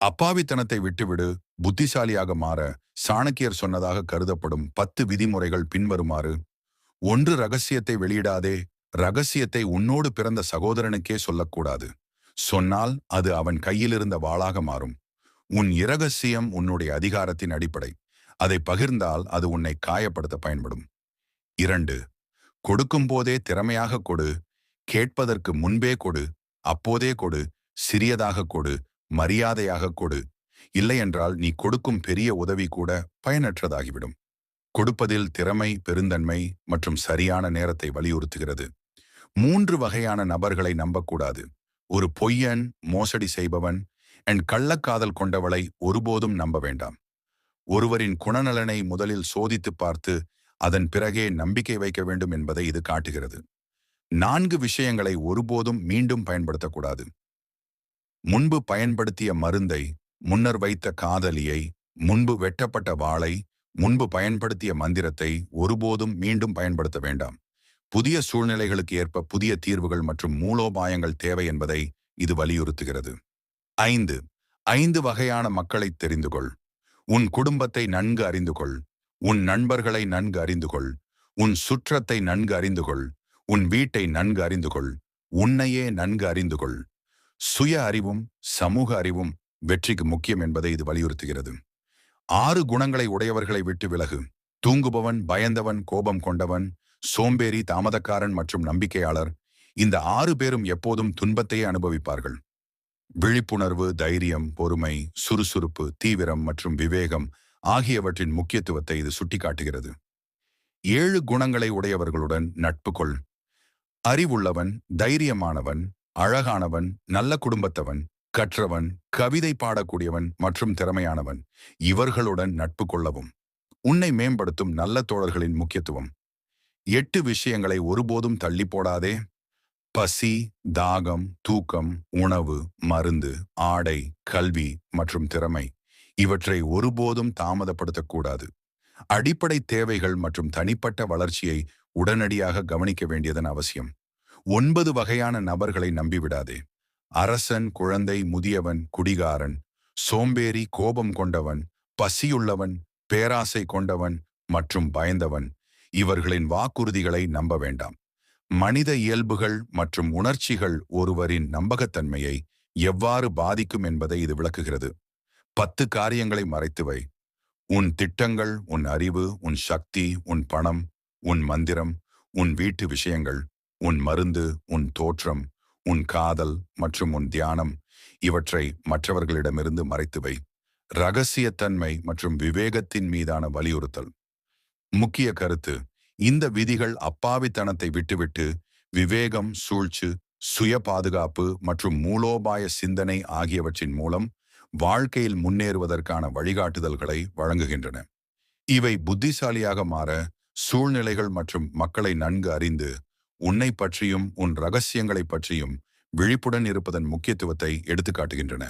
அப்பாவித்தனத்தை விட்டுவிடு புத்திசாலியாக மாற சாணக்கியர் சொன்னதாக கருதப்படும் பத்து விதிமுறைகள் பின்வருமாறு ஒன்று ரகசியத்தை வெளியிடாதே ரகசியத்தை உன்னோடு பிறந்த சகோதரனுக்கே சொல்லக்கூடாது. சொன்னால் அது அவன் கையிலிருந்த வாளாக மாறும். உன் இரகசியம் உன்னுடைய அதிகாரத்தின் அடிப்படை. அதை பகிர்ந்தால் அது உன்னை காயப்படுத்த பயன்படும். இரண்டு கொடுக்கும் போதே திறமையாக கொடு கேட்பதற்கு முன்பே கொடு அப்போதே கொடு சிறியதாக கொடு மரியாதையாக கொடு. இல்லையென்றால் நீ கொடுக்கும் பெரிய உதவி கூட பயனற்றதாகிவிடும். கொடுப்பதில் திறமை பெருந்தன்மை மற்றும் சரியான நேரத்தை வலியுறுத்துகிறது. மூன்று வகையான நபர்களை நம்பக்கூடாது. ஒரு பொய்யன் மோசடி செய்பவன் என் கள்ளக்காதல் கொண்டவளை ஒருபோதும் நம்ப வேண்டாம். ஒருவரின் குணநலனை முதலில் சோதித்து பார்த்து அதன் பிறகே நம்பிக்கை வைக்க வேண்டும் என்பதை இது காட்டுகிறது. நான்கு விஷயங்களை ஒருபோதும் மீண்டும் பயன்படுத்தக்கூடாது. முன்பு பயன்படுத்திய மருந்தை முன்னர் வைத்த காதலியை முன்பு வெட்டப்பட்ட வாளை முன்பு பயன்படுத்திய மந்திரத்தை ஒருபோதும் மீண்டும் பயன்படுத்த வேண்டாம். புதிய சூழ்நிலைகளுக்கு ஏற்ப புதிய தீர்வுகள் மற்றும் மூலோபாயங்கள் தேவை என்பதை இது வலியுறுத்துகிறது. ஐந்து ஐந்து வகையான மக்களை தெரிந்து கொள் உன் குடும்பத்தை நன்கு அறிந்து கொள் உன் நண்பர்களை நன்கு அறிந்து கொள் உன் சுற்றத்தை நன்கு அறிந்து கொள் உன் வீட்டை நன்கு அறிந்து கொள் உன்னையே நன்கு அறிந்து கொள் சுய அறிவும் சமூக அறிவும் வெற்றிக்கு முக்கியம் என்பதை இது வலியுறுத்துகிறது. ஆறு குணங்களை உடையவர்களை விட்டு விலகு. தூங்குபவன் பயந்தவன் கோபம் கொண்டவன் சோம்பேறி தாமதக்காரன் மற்றும் நம்பிக்கையாளர். இந்த ஆறு பேரும் எப்போதும் துன்பத்தையே அனுபவிப்பார்கள். விழிப்புணர்வு தைரியம் பொறுமை சுறுசுறுப்பு தீவிரம் மற்றும் விவேகம் ஆகியவற்றின் முக்கியத்துவத்தை இது சுட்டிக்காட்டுகிறது. ஏழு குணங்களை உடையவர்களுடன் நட்பு கொள். அறிவுள்ளவன் தைரியமானவன் அழகானவன் நல்ல குடும்பத்தவன் கற்றவன் கவிதை பாடக்கூடியவன் மற்றும் திறமையானவன். இவர்களுடன் நட்பு கொள்ளவும் உன்னை மேம்படுத்தும் நல்ல தோழர்களின் முக்கியத்துவம். எட்டு விஷயங்களை ஒருபோதும் தள்ளி போடாதே. பசி தாகம் தூக்கம் உணவு மருந்து ஆடை கல்வி மற்றும் திறமை இவற்றை ஒருபோதும் தாமதப்படுத்தக்கூடாது அடிப்படை தேவைகள் மற்றும் தனிப்பட்ட வளர்ச்சியை உடனடியாக கவனிக்க வேண்டியதன் அவசியம். ஒன்பது வகையான நபர்களை நம்பிவிடாதே. அரசன் குழந்தை முதியவன் குடிகாரன் சோம்பேறி கோபம் கொண்டவன் பசியுள்ளவன் பேராசை கொண்டவன் மற்றும் பயந்தவன். இவர்களின் வாக்குறுதிகளை நம்ப வேண்டாம். மனித இயல்புகள் மற்றும் உணர்ச்சிகள் ஒருவரின் நம்பகத்தன்மையை எவ்வாறு பாதிக்கும் என்பதை இது விளக்குகிறது. பத்து காரியங்களை மறைத்துவை உன் திட்டங்கள் உன் அறிவு உன் சக்தி உன் பணம் உன் மந்திரம் உன் வீட்டு விஷயங்கள் உன் மருந்து உன் தோற்றம் உன் காதல் மற்றும் உன் தியானம் இவற்றை மற்றவர்களிடமிருந்து மறைத்துவை ரகசியத்தன்மை மற்றும் விவேகத்தின் மீதான வலியுறுத்தல். முக்கிய கருத்து இந்த விதிகள் அப்பாவித்தனத்தை விட்டுவிட்டு விவேகம் சூழ்ச்சி சுய பாதுகாப்பு மற்றும் மூலோபாய சிந்தனை ஆகியவற்றின் மூலம் வாழ்க்கையில் முன்னேறுவதற்கான வழிகாட்டுதல்களை வழங்குகின்றன. இவை புத்திசாலியாக மாற சூழ்நிலைகள் மற்றும் மக்களை நன்கு அறிந்து உன்னை பற்றியும் உன் ரகசியங்களைப் பற்றியும் விழிப்புடன் இருப்பதன் முக்கியத்துவத்தை எடுத்துக்காட்டுகின்றன.